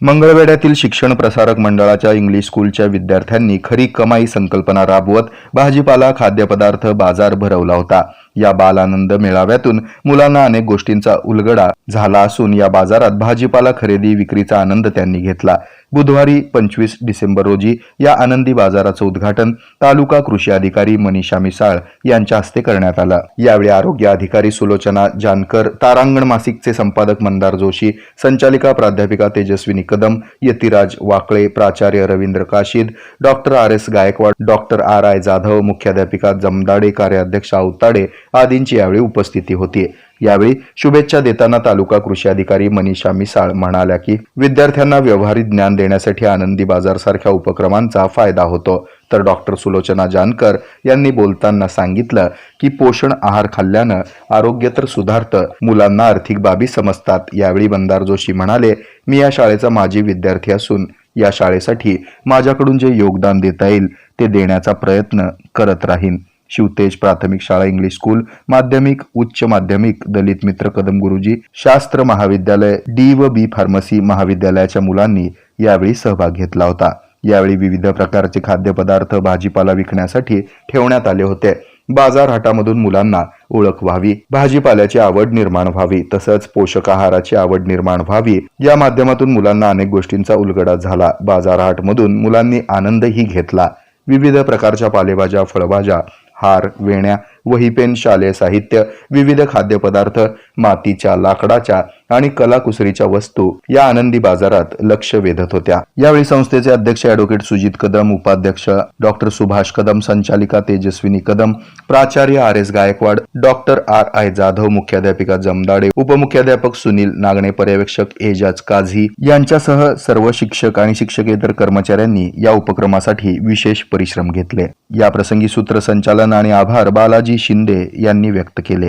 मंगळवेढ्यातील शिक्षण प्रसारक मंडळाच्या इंग्लिश स्कूलच्या विद्यार्थ्यांनी खरी कमाई संकल्पना राबवत भाजीपाला खाद्यपदार्थ बाजार भरवला होता. या बाल आनंद मेळाव्यातून मुलांना अनेक गोष्टींचा उलगडा झाला असून या बाजारात भाजीपाला खरेदी विक्रीचा आनंद त्यांनी घेतला. बुधवारी पंचवीस डिसेंबर रोजी या आनंदी बाजाराचं उद्घाटन तालुका कृषी अधिकारी मनीषा मिसाळ यांच्या हस्ते करण्यात आलं. यावेळी आरोग्य अधिकारी सुलोचना जानकर तारांगण मासिकचे संपादक मंदार जोशी संचालिका प्राध्यापिका तेजस्विनी कदम यतिराज वाकळे प्राचार्य Ravindra Kashid doctor R S Gaikwad doctor R I Jadhav मुख्याध्यापिका जमदाडे कार्याध्यक्ष आवताडे आदींची यावेळी उपस्थिती होती. यावेळी शुभेच्छा देताना तालुका कृषी अधिकारी मनीषा मिसाळ म्हणाल्या की विद्यार्थ्यांना व्यवहारिक ज्ञान देण्यासाठी आनंदी बाजार सारख्या उपक्रमांचा फायदा होतो. तर डॉक्टर सुलोचना जानकर यांनी बोलताना सांगितलं की पोषण आहार खाल्ल्यानं आरोग्य तर सुधारतं मुलांना आर्थिक बाबी समजतात. यावेळी बंदार जोशी म्हणाले मी या शाळेचा माजी विद्यार्थी असून या शाळेसाठी माझ्याकडून जे योगदान देता येईल ते देण्याचा प्रयत्न करत राहीन. शिवतेज प्राथमिक शाळा इंग्लिश स्कूल माध्यमिक उच्च माध्यमिक दलित मित्र कदम गुरुजी शास्त्र महाविद्यालय डी व बी फार्मसी महाविद्यालयाच्या मुलांनी यावेळी सहभाग घेतला होता. यावेळी विविध प्रकारचे खाद्यपदार्थ भाजीपाला विकण्यासाठी ठेवण्यात आले होते. बाजार हाटामधून मुलांना ओळख व्हावी भाजीपाल्याची आवड निर्माण व्हावी तसंच पोषक आहाराची आवड निर्माण व्हावी या माध्यमातून मुलांना अनेक गोष्टींचा उलगडा झाला. बाजार हाटमधून मुलांनी आनंदही घेतला. विविध प्रकारच्या पालेभाज्या फळभाज्या हार वेण्या वही पेन शालेय साहित्य विविध खाद्यपदार्थ मातीच्या लाकडाच्या आणि कलाकुसरीच्या वस्तू या आनंदी बाजारात लक्ष वेधत होत्या. यावेळी संस्थेचे अध्यक्ष अॅडव्होकेट सुजित कदम उपाध्यक्ष डॉक्टर सुभाष कदम संचालिका तेजस्विनी कदम प्राचार्य R S Gaikwad doctor R I Jadhav मुख्याध्यापिका जमदाडे उपमुख्याध्यापक सुनील नागणे पर्यवेक्षक एजाज काझी यांच्यासह सर्व शिक्षक आणि शिक्षकेतर कर्मचाऱ्यांनी या उपक्रमासाठी विशेष परिश्रम घेतले. या प्रसंगी सूत्रसंचालन आणि आभार बालाजी शिंदे यांनी व्यक्त केले.